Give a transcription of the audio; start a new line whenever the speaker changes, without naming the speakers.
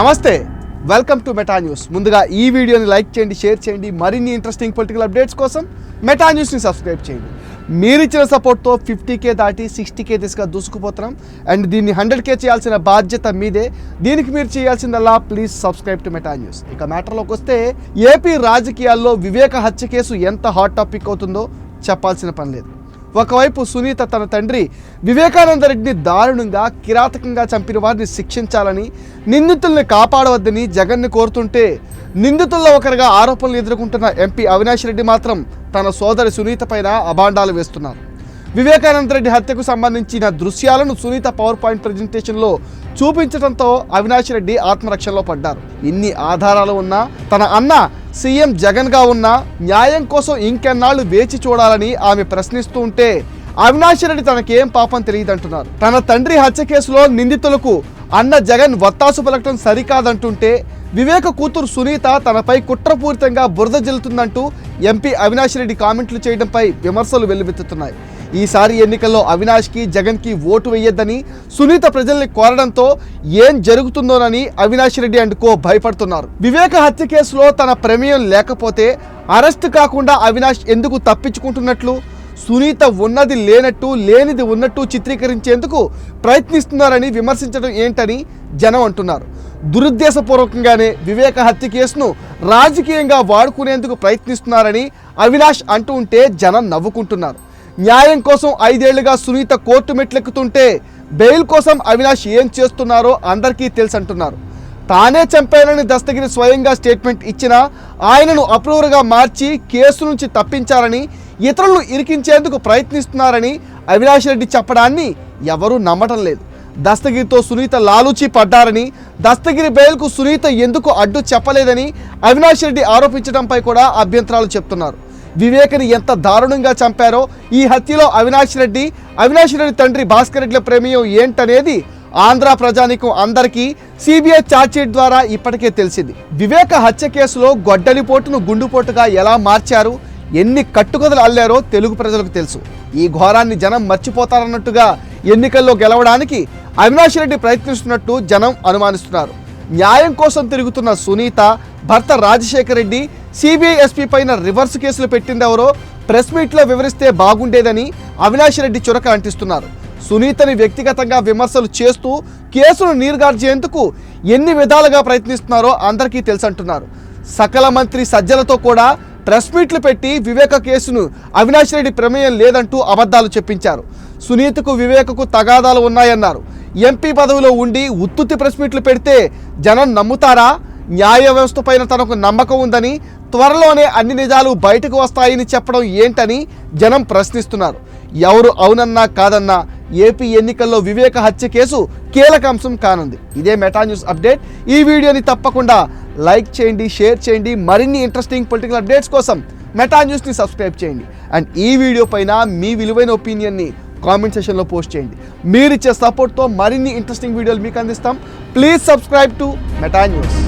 నమస్తే welcome to Meta news ముందుగా ఈ వీడియోని లైక్ చేయండి షేర్ చేయండి మరిన్ని ఇంట్రెస్టింగ్ పొలిటికల్ అప్డేట్స్ కోసం మెటా న్యూస్ని సబ్స్క్రైబ్ చేయండి. మీరు ఇచ్చిన సపోర్ట్తో ఫిఫ్టీ కే దాటి సిక్స్టీ కే దిశగా దూసుకుపోతున్నాం. అండ్ దీన్ని హండ్రెడ్ కే చేయాల్సిన బాధ్యత మీదే. దీనికి మీరు చేయాల్సిందల్లా please subscribe to Meta news ఇక మ్యాటర్లోకి వస్తే ఏపీ రాజకీయాల్లో వివేక హత్య కేసు ఎంత హాట్ టాపిక్ అవుతుందో చెప్పాల్సిన పని లేదు. ఒకవైపు సునీత తన తండ్రి వివేకానంద రెడ్డిని దారుణంగా కిరాతకంగా చంపిన వారిని శిక్షించాలని నిందితుల్ని కాపాడవద్దని జగన్ని కోరుతుంటే నిందితుల్లో ఒకరిగా ఆరోపణలు ఎదుర్కొంటున్న ఎంపీ అవినాష్ రెడ్డి మాత్రం తన సోదరి సునీత పైన అభాండాలు వేస్తున్నారు. వివేకానంద రెడ్డి హత్యకు సంబంధించిన దృశ్యాలను సునీత పవర్ పాయింట్ ప్రజెంటేషన్లో చూపించడంతో అవినాష్ రెడ్డి ఆత్మరక్షణలో పడ్డారు. ఇన్ని ఆధారాలు ఉన్నా తన అన్న సీఎం జగన్గా ఉన్న న్యాయం కోసం ఇంకెన్నాళ్ళు వేచి చూడాలని ఆమె ప్రశ్నిస్తూ ఉంటే అవినాష్ రెడ్డి తనకేం పాపం తెలియదంటున్నారు. తన తండ్రి హత్య కేసులో నిందితులకు అన్న జగన్ వత్తాసు పలకటం సరికాదంటుంటే వివేక కూతురు సునీత తనపై కుట్రపూరితంగా బురద జల్లుతుందంటూ ఎంపీ అవినాష్ రెడ్డి కామెంట్లు చేయడంపై విమర్శలు వెల్లువెత్తుతున్నాయి. ఈసారి ఎన్నికల్లో అవినాష్కి జగన్కి ఓటు వేయొద్దని సునీత ప్రజల్ని కోరడంతో ఏం జరుగుతుందోనని అవినాష్ రెడ్డి అండ్ కో భయపడుతున్నారు. వివేక హత్య కేసులో తన ప్రమేయం లేకపోతే అరెస్ట్ కాకుండా అవినాష్ ఎందుకు తప్పించుకుంటున్నట్లు సునీత ఉన్నది లేనట్టు లేనిది ఉన్నట్టు చిత్రీకరించేందుకు ప్రయత్నిస్తున్నారని విమర్శించడం ఏంటని జనం అంటున్నారు. దురుద్దేశపూర్వకంగానే వివేక హత్య కేసును రాజకీయంగా వాడుకునేందుకు ప్రయత్నిస్తున్నారని అవినాష్ అంటూ ఉంటే జనం నవ్వుకుంటున్నారు. న్యాయం కోసం ఐదేళ్ళుగా సునీత కోర్టు మెట్లెక్కుతుంటే బెయిల్ కోసం అవినాష్ ఏం చేస్తున్నారో అందరికీ తెలుసు అంటున్నారు తానే చంపానని దస్తగిరి స్వయంగా స్టేట్మెంట్ ఇచ్చినా ఆయనను అప్రూవర్గా మార్చి కేసు నుంచి తప్పించారని ఇతరులు ఇరికించేందుకు ప్రయత్నిస్తున్నారని అవినాష్ రెడ్డి చెప్పడాన్ని ఎవరూ నమ్మటం లేదు. దస్తగిరితో సునీత లాలూచి పడ్డారని దస్తగిరి బెయిల్కు సునీత ఎందుకు అడ్డు చెప్పలేదని అవినాష్ రెడ్డి ఆరోపించడంపై కూడా అభ్యంతరాలు చెప్తున్నారు. వివేకని ఎంత దారుణంగా చంపారో ఈ హత్యలో అవినాష్ రెడ్డి అవినాష్ రెడ్డి తండ్రి భాస్కర్ రెడ్డిల ప్రమేయం ఏంటనేది ఆంధ్ర ప్రజానికం అందరికీ సిబిఐ ఛార్జ్షీట్ ద్వారా ఇప్పటికే తెలిసింది. వివేక హత్య కేసులో గొడ్డలిపోటును గుండుపోటుగా ఎలా మార్చారు ఎన్ని కట్టుకథలు అల్లారో తెలుగు ప్రజలకు తెలుసు. ఈ ఘోరాన్ని జనం మర్చిపోతారన్నట్టుగా ఎన్నికల్లో గెలవడానికి అవినాష్ రెడ్డి ప్రయత్నిస్తున్నట్టు జనం అనుమానిస్తున్నారు. న్యాయం కోసం తిరుగుతున్న సునీత భర్త రాజశేఖర్ రెడ్డి సిబిఐ ఎస్పీ పైన రివర్స్ కేసులు పెట్టిందెవరో ప్రెస్ మీట్లో వివరిస్తే బాగుండేదని అవినాష్ రెడ్డి చురక అంటిస్తున్నారు. సునీతని వ్యక్తిగతంగా విమర్శలు చేస్తూ కేసును నీరుగార్చేందుకు ఎన్ని విధాలుగా ప్రయత్నిస్తున్నారో అందరికీ తెలుసంటున్నారు. సకల మంత్రి సజ్జలతో కూడా ప్రెస్ మీట్లు పెట్టి వివేక కేసును అవినాష్ రెడ్డి ప్రమేయం లేదంటూ అబద్ధాలు చెప్పించారు. సునీతకు వివేకకు తగాదాలు ఉన్నాయన్నారు. ఎంపీ పదవిలో ఉండి ఉత్తుత్తి ప్రెస్ మీట్లు పెడితే జనం నమ్ముతారా? న్యాయ వ్యవస్థ పైన తనకు నమ్మకం ఉందని త్వరలోనే అన్ని నిజాలు బయటకు వస్తాయని చెప్పడం ఏంటని జనం ప్రశ్నిస్తున్నారు. ఎవరు అవునన్నా కాదన్నా ఏపీ ఎన్నికల్లో వివేక హత్య కేసు కీలక అంశం కానుంది. ఇదే మెటా న్యూస్ అప్డేట్. ఈ వీడియోని తప్పకుండా లైక్ చేయండి షేర్ చేయండి. మరిన్ని ఇంట్రెస్టింగ్ పొలిటికల్ అప్డేట్స్ కోసం మెటా న్యూస్ని సబ్స్క్రైబ్ చేయండి. అండ్ ఈ వీడియో పైన మీ విలువైన ఒపీనియన్ని కామెంట్ సెషన్లో పోస్ట్ చేయండి. మీరు ఇచ్చే సపోర్ట్తో మరిన్ని ఇంట్రెస్టింగ్ వీడియోలు మీకు అందిస్తాం. Please subscribe to Meta news.